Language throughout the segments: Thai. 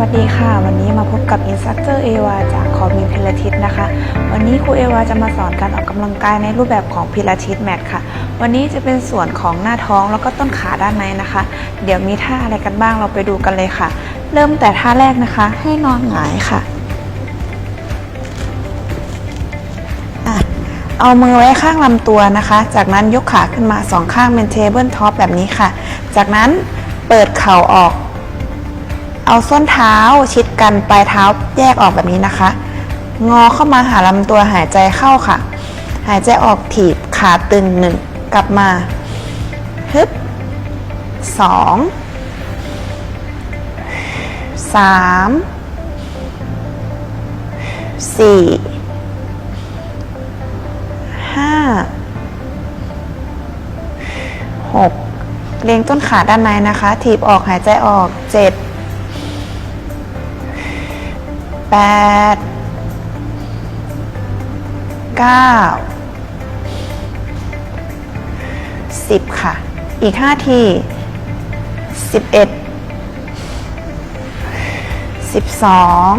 วัสดีค่ะ วันนี้มาพบกับอินสต r ั c เตอร์เอวาจากคอมิพิลาทิสนะคะ วันนี้ครูเอวาจะมาสอนการออกกำลังกายในรูปแบบของพิลาทิสแมทค่ะ วันนี้จะเป็นส่วนของหน้าท้องแล้วก็ต้นขาด้านในนะคะ เดี๋ยวมีท่าอะไรกันบ้างเราไปดูกันเลยค่ะ เริ่มแต่ท่าแรกนะคะ ให้นอนหงายค่ะอะเอามือไว้ข้างลำตัวนะคะ จากนั้นยกขาขึ้นมาสองข้างเป็นเทเบิลท็อปแบบนี้ค่ะ จากนั้นเปิดเข่าออก เอาส้นเท้าชิดกันปลายเท้าแยกออกแบบนี้นะคะ งอเข้ามาหาลำตัวหายใจเข้าค่ะ หายใจออกถีบขาตึงหนึ่งกลับมาฮึบสองสามสี่ห้าหกเลียงต้นขาด้านในนะคะ ถีบออกหายใจออกเจ็ด แปดเก้าสิบค่ะ อีกห้าทีสิบเอ็ดสิบสอง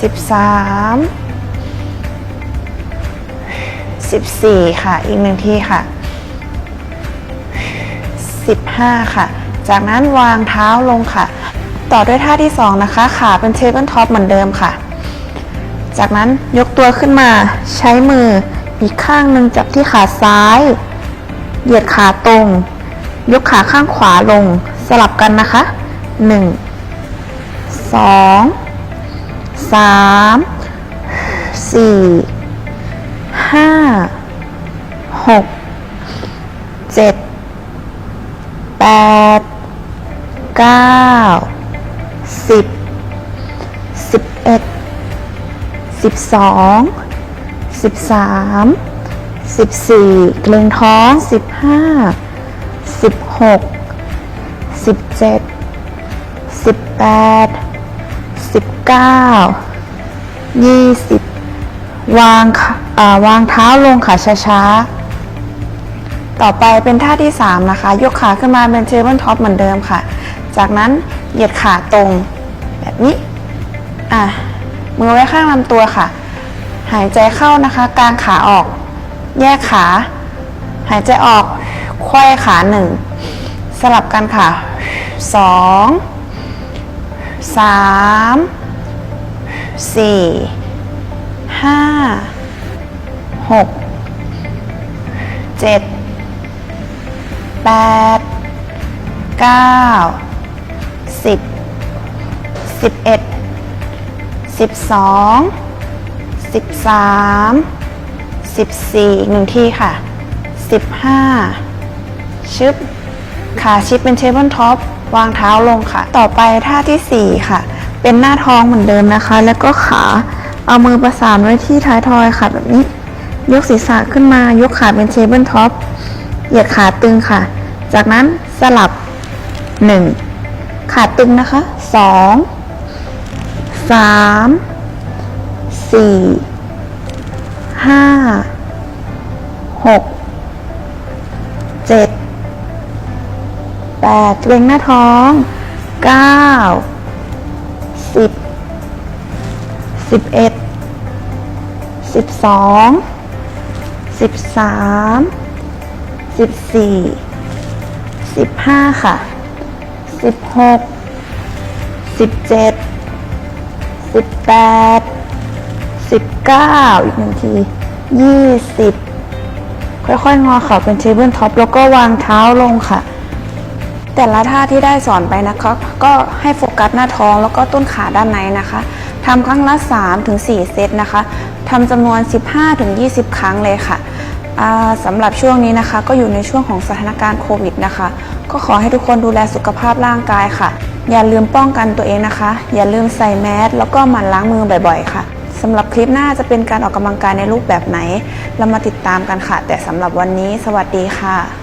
สิบสามสิบสี่ค่ะ อีกหนึ่งทีค่ะสิบห้าค่ะ จากนั้นวางเท้าลงค่ะ ต่อด้วยท่าที่ 2 นะคะ ขาเป็นเทเบิลท็อปเหมือนเดิมค่ะ จากนั้นยกตัวขึ้นมาใช้มืออีกข้างหนึ่งจับที่ขาซ้าย เหยียดขาตรง ยกขาข้างขวาลงสลับกันนะคะ 1 2 3 4 5 6 7 8เก้า สิบสิบเอ็ดสิบสองสิบสามสิบสี่เกรงท้องสิบห้าสิบหกสิบเจ็ดสิบแปดสิบเก้ายี่สิบวางวางเท้าลงค่ะช้าๆ ต่อไปเป็นท่าที่ 3 นะคะ ยกขาขึ้นมาเป็นเทเบิลท็อปเหมือนเดิมค่ะ จากนั้นเหยียดขาตรงแบบนี้ อะ มือไว้ข้างลำตัวค่ะ หายใจเข้านะคะกางขาออก แยกขา หายใจออกควยขาหนึ่ง สลับกันค่ะสองสามสี่ห้าหกเจ็ดแปดเก้า สิบสิบเอ็ดสิบสองสิบสามสิบสี่หนึ่งที่ค่ะสิบห้าชึบขาชิดเป็นเทเบิลท็อปวางเท้าลงค่ะ ต่อไปท่าที่สี่ค่ะ เป็นหน้าท้องเหมือนเดิมนะคะ แล้วก็ขาเอามือประสานไว้ที่ท้ายทอยค่ะ แบบนี้ ยกศีรษะขึ้นมายกขาเป็นเทเบิลท็อปเหยียดขาตึงค่ะ จากนั้นสลับ 1 ขาตึงนะคะ2 3 4 5 6 7 8เกรงหน้าท้อง9 10 11 12 13 14 15ค่ะ 16 17 18 19อีกหนึ่งที20ค่อยๆ งอเข่าเป็นเทเบิลท็อปแล้วก็วางเท้าลงค่ะ แต่ละท่าที่ได้สอนไปนะคะ ก็ให้โฟกัสหน้าท้องแล้วก็ต้นขาด้านในนะคะทำครั้งละ3ถึง4เซตนะคะทำจำนวน 15ถึง20ครั้งเลยค่ะสำหรับช่วงนี้นะคะ ก็อยู่ในช่วงของสถานการณ์โควิดนะคะ ก็ขอให้ทุกคนดูแลสุขภาพร่างกายค่ะ อย่าลืมป้องกันตัวเองนะคะ อย่าลืมใส่แมสแล้วก็หมั่นล้างมือบ่อยๆ ค่ะสำหรับคลิปหน้าจะเป็นการออกกำลังกายในรูปแบบไหน เรามาติดตามกันค่ะ แต่สำหรับวันนี้ สวัสดีค่ะ